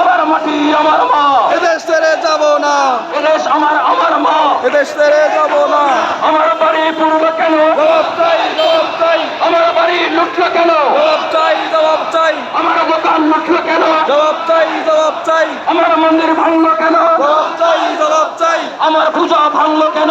আমার মাটি আমার মা। এদেশ ছেড়ে যাব না। এদেশ আমার আমার মা। এদেশ ছেড়ে যাব না। আমার বাড়ি পূর্ব কেন? জবাব চাই জবাব চাই। আমার বাড়ি লুটলো কেন? জবাব চাই জবাব চাই। আমার দোকান লুটলো কেন? জবাব চাই জবাব চাই। আমার মন্দির ভাঙল কেন? জবাব চাই জবাব চাই। আমার পূজা ভাঙলো কেন?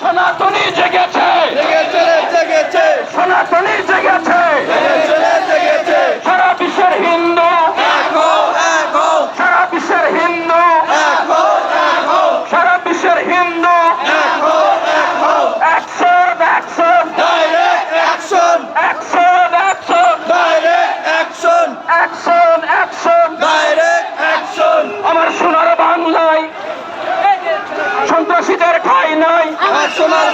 সনাতনী জেগে সন্ত্রাসীদের ঠাই নাই। সোনার